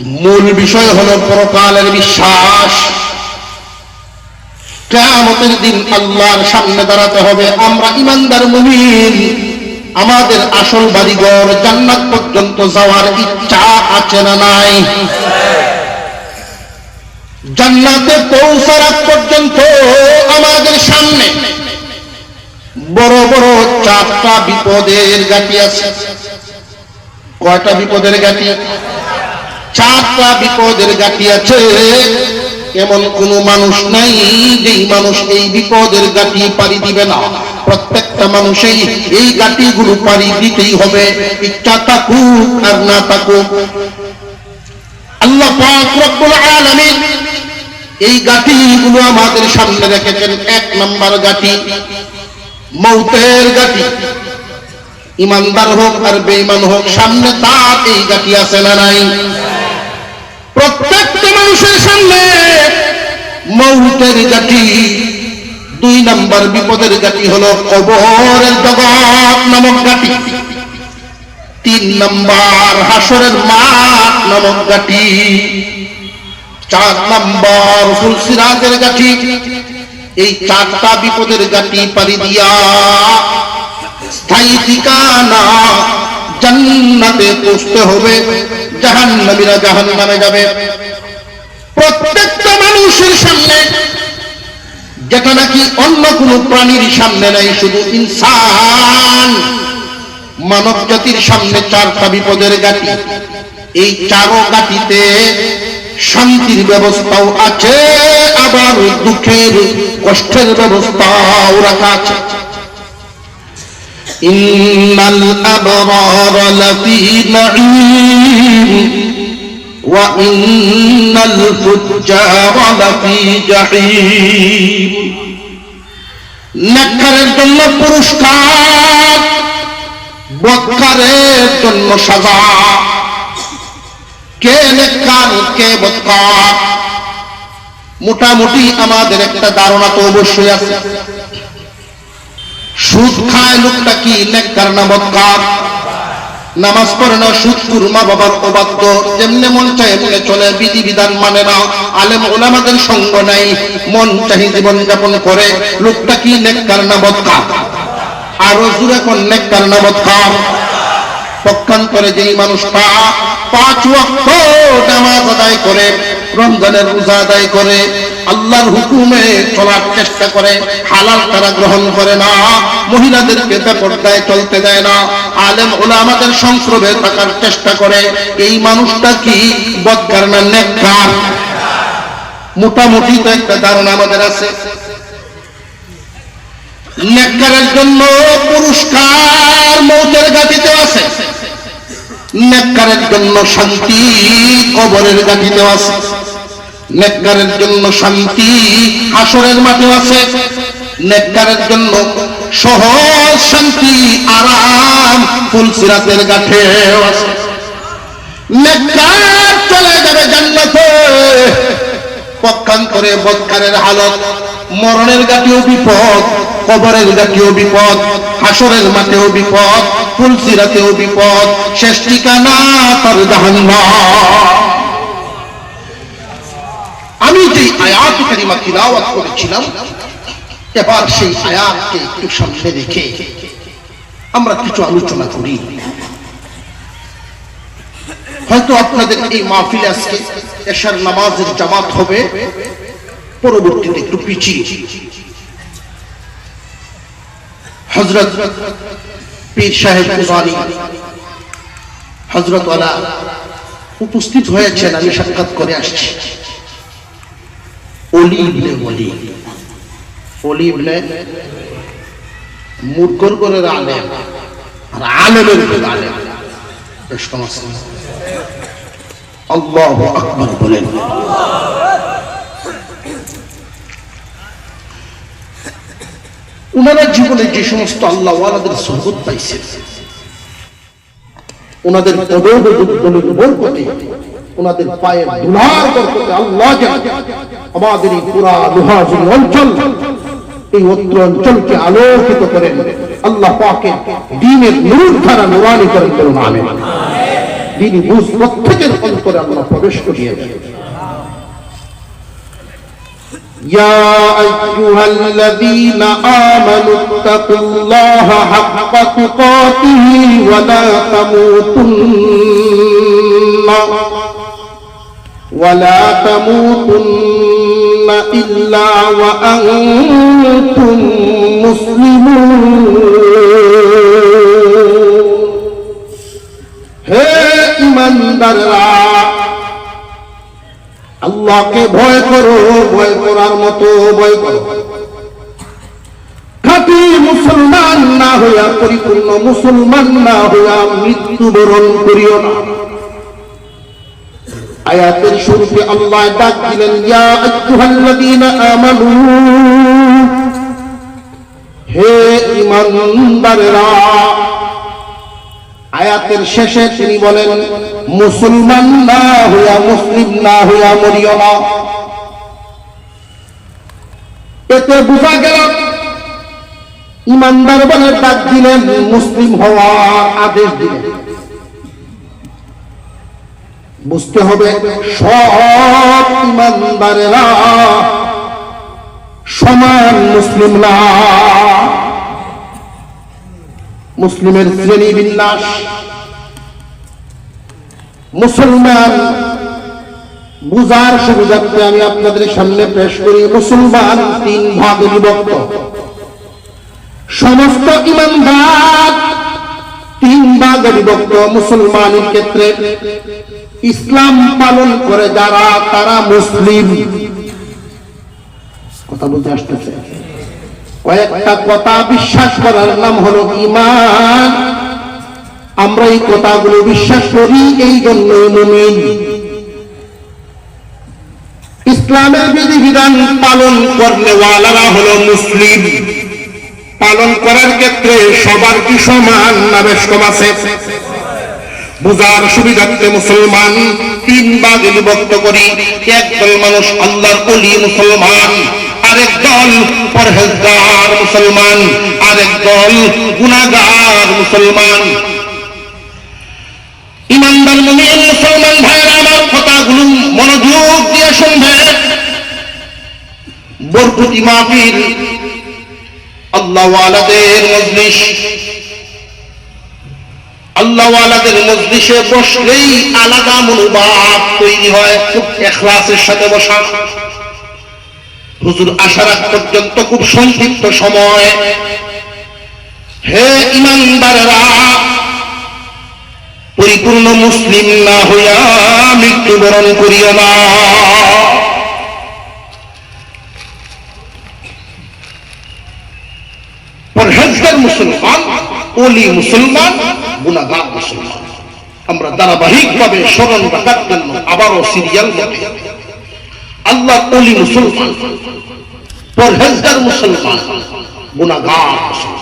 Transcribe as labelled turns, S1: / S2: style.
S1: মূল বিষয় হলো পরকালের বিশ্বাস। কেয়ামতের দিন আল্লাহর সামনে দাঁড়াতে হবে। আমরা ইমানদার মুমিন। আমাদের আসল বাড়িঘর জান্নাত পর্যন্ত যাওয়ার ইচ্ছা আছে না নাই? জান্নাতে পৌঁছার পর্যন্ত আমাদের সামনে বড় বড় চারটা বিপদের গাটি আছে। কয়টা বিপদের গাটি চারটা বিপদের গাটি আছে। এমন কোন মানুষ নাই যেই মানুষ এই বিপদের গাটি পারি দিবে না। প্রত্যেকটা মানুষই এই গাটিগুলো পারি দিতেই হবে। ইচ্ছা থাকুক আর না থাকুক। আল্লাহ এই গাটিগুলো আমাদের সামনে রেখেছেন। এক নম্বর গাটি মৌতের গাটি ইমানদার হোক আর বেঈমান হোক, সামনে তার এই গাটি আছে না নাই? প্রত্যেকটা মানুষের সামনে মৌতের গাটি দুই নাম্বার বিপদের গাটি হলো কবরের জগৎ নামক গাটি তিন নাম্বার হাসরের মাঠ নামক গাটি চার নাম্বার ফুলসিরাজের গাঠি এই চারটা বিপদের গাটি পারি দিয়া স্থায়ী ঠিকানা জান্নাতে পৌঁছতে হবে, জাহান্নামীরা জাহান্নামে যাবে। প্রত্যেকটা মানুষের সামনে, যেটা নাকি অন্য কোনো প্রাণীর সামনে নাই, শুধু ইনসান। মানব জাতির সামনে চারটা বিপদের গাটি এই চারো গাটিতে শান্তির ব্যবস্থাও আছে, আবার দুঃখের, কষ্টের ব্যবস্থাও রাখা আছে। إن الأبرار لفي نعيم وإن الفجار لفي جحيم নেককারের জন্য পুরস্কার বৎকারের জন্য সাজা কে নেককার কে বৎকার মোটামুটি আমাদের একটা ধারণা তো অবশ্যই আছে সুদ খায় লোকটা কি? নেককার না নামাজ পড়ে না, সুদ কুরমা বাবার অবাধ্য। যেমনে মন চায় এমনি চলে বিধি বিধান মানে না। আলেম ওলামাদের সঙ্গ নাই। মন চাহি জীবন যাপন করে। লোকটা কি নেককার না আরও জুড়ে কোন নেককার না বৎকার পক্ষান্তরে যেই মানুষটা পাঁচ ওয়াক্ত নামাজ আদায় করে রমজানের রোজা আদায় করে, আল্লাহর হুকুমে চলার চেষ্টা করে, হালাল তারা গ্রহণ করে না, মহিলাদেরকে বেপরদায় চলতে দেয় না, আলেম ওলামাদের সংস্রবে থাকার চেষ্টা করে, এই মানুষটা কি বদকার না নেককার? মোটামুটি তো একটা ধারণা আমাদের আছে। নেককারের জন্য পুরস্কার মৌতের গাতিতে আছে। নেককারের জন্য শান্তি কবরের গাতিতে আছে। নেককারের জন্য শান্তি হাসরের মাঠে আছে। নেককারের জন্য সহজ শান্তি, আরাম ফুলসিরাতের গাঠে আছে। নেককার চলে যাবে জান্নাতে। পক্ষান্তরে বৎকারের হালত, মরণের গাটিও বিপদ, কবরের গাটিও বিপদ, হাসরের মাঠেও বিপদ ফুলসিরাতেও বিপদ, শেষ ঠিকানা তার জাহান্নাম আমি যে আয়াত কারিমা তিলাওয়াত করেছিলাম। এবার সেই আয়াতকে একটু সামনে রেখে আমরা কিছু আলোচনা করি। হয়তো আপনাদের এই মাহফিলে আজকে এশার নামাজের জামাত হবে, পরবর্তীতে একটু পিছিয়ে। হজরত পীর সাহেব কুমারী হজরত ওয়ালা উপস্থিত হয়েছেন, আমি সাক্ষাৎ করে আসছি। অলি ইবনে অলি ইবনে করে আর আলেমের করে সমস্যা আল্লাহ আকবর বলেন। ওনারা জীবনে যে সমস্ত আল্লাহ ওয়ালাদের সহবত পাইছে ওনাদের পদবদলের ওনাদের ধুলার বরকতে আল্লাহ যেন আমাদের এই পুরা লোহাজুরি অঞ্চল এই অত্র অঞ্চলকে আলোকিত করেন আল্লাহ পাকে দিনের নূর ধারা নুরানি করেন করুন আমিন দিন বুঝ প্রত্যেকের অন্তরে আল্লাহ প্রবেশ করিয়ে দেন يا أيها الذين آمنوا اتقوا الله حق تقاته ولا تموتن ولا تموتن إلا وأنتم مسلمون হে ইমানদাররা আল্লাহকে ভয় করো ভয় করার মতো ভয় করো খাঁটি মুসলমান না হইয়া পরিপূর্ণ মুসলমান না হইয়া মৃত্যুবরণ করিও না আয়াতের শুরুতে আল্লাহ ডাক দিলেন, ইয়া আইয়ুহাল্লাযীনা আমানু, হে ঈমানদারেরা। আয়াতের শেষে তিনি বলেন, মুসলমান না হইয়া মুসলিম না হইয়া মরিও না। এতে বোঝা গেল ইমানদার বলে ডাক দিলেন, মুসলিম হওয়ার আদেশ দিলেন। বুঝতে হবে, সব ইমানদারেরা সমান মুসলিম না। মুসলিমের শ্রেণি বিন্যাস, মুসলমান বুজার সুবিধার্থে আমি আপনাদের সামনে পেশ করি, মুসলমান তিন ভাগে বিভক্ত। সমস্ত ইমানদার তিন ভাগে বিভক্ত মুসলমানের ক্ষেত্রে। ইসলাম পালন করে যারা, তারা মুসলিম। কথা বলতে আসতেছে? কয়েকটা কথা বিশ্বাস করার নাম হলো ইমান আমরা এই কথাগুলো বিশ্বাস করি, এই জন্য মুমিন। ইসলামের বিধিবিধান পালন করলেওয়ালারা হলো মুসলিম। পালন করার ক্ষেত্রে সবার কি সমান না আছে? বুঝার সুবিধার্থে মুসলমান তিন ভাগে বিভক্ত করি। একদল মানুষ আল্লাহর অলি মুসলমান, আরেক দল পরহেজগার মুসলমান, আরেক দল গুনাগার মুসলমান। ইমানদার মুমিন মুসলমান ভাইয়েরা, আমার কথাগুলো মনোযোগ দিয়ে শুনবে বরকুতি মাহফিল, আল্লাহওয়ালাদের মজলিস আল্লাহওয়ালাদের মজলিসে বসলেই আলাদা মনোভাব তৈরি হয়, খুব এখলাসের সাথে বসা। হুজুর আসার পর্যন্ত খুব সংক্ষিপ্ত সময়। হে ইমানদারেরা, পরিপূর্ণ মুসলিম না হইয়া মৃত্যুবরণ করিও না পরহেজগার মুসলমান ওলি মুসলমান গুণাগার মুসলমান। আমরা ধারাবাহিক ভাবে স্মরণ রাখার জন্য আবারও সিরিয়াল মতে আল্লাহ অলি মুসলমান, পরহেজগার মুসলমান গুণাগার মুসলমান।